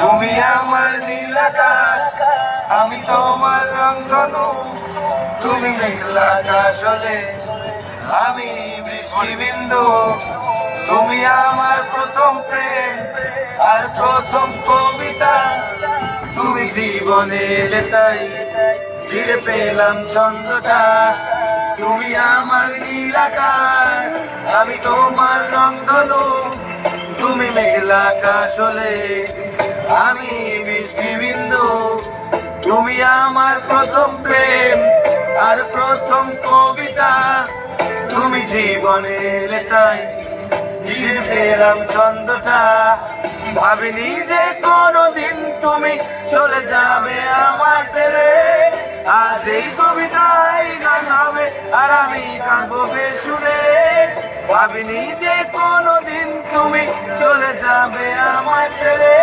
তুমি আমার নীল আকাশ, আমি তোমার রঙ্গনু তুমি মেঘলা আকাশ হলে আমি বৃষ্টিবিন্দু। তুমি আমার প্রথম প্রেম আর প্রথম কবিতা। তুমি জীবনে এলে তাই ফিরে পেলাম ছন্দটা। তুমি আমার নীল আকাশ, আমি তোমার রঙ্গনু মেঘলা আকাশ হলে আমি বৃষ্টি বিন্দু তুমি আমার প্রথম প্রেম আর প্রথম কবিতা। তুমি জীবনে এলে তাই ফিরে পেলাম ছন্দটা। ভাবিনি যে কোনোদিন তুমি চলে যাবে আমার আজ এই কবিতায় গান হবে আর আমি কাঁদবো বেসুরে। ভাবিনি যে কোনোদিন তুমি যাবে আমার ছেড়ে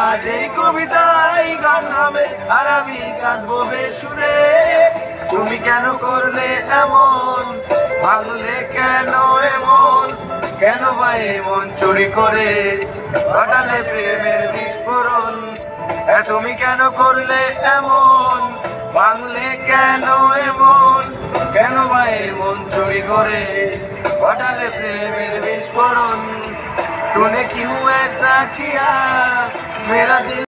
আজ এই কবিতায় গান হবে, আর আমি কাঁদবো বেসুরে তুমি কেন করলে এমন? ভাঙলে কেন এমন? কেন বা এমন চুরি করে? ঘটালে প্রেমের বিস্ফোরণ। তুমি কেন করলে এমন? ভাঙলে কেন এমন? কেন বা এমন চুরি করে? ঘটালে প্রেমের বিস্ফোরণ। तूने क्यों ऐसा किया? मेरा दिल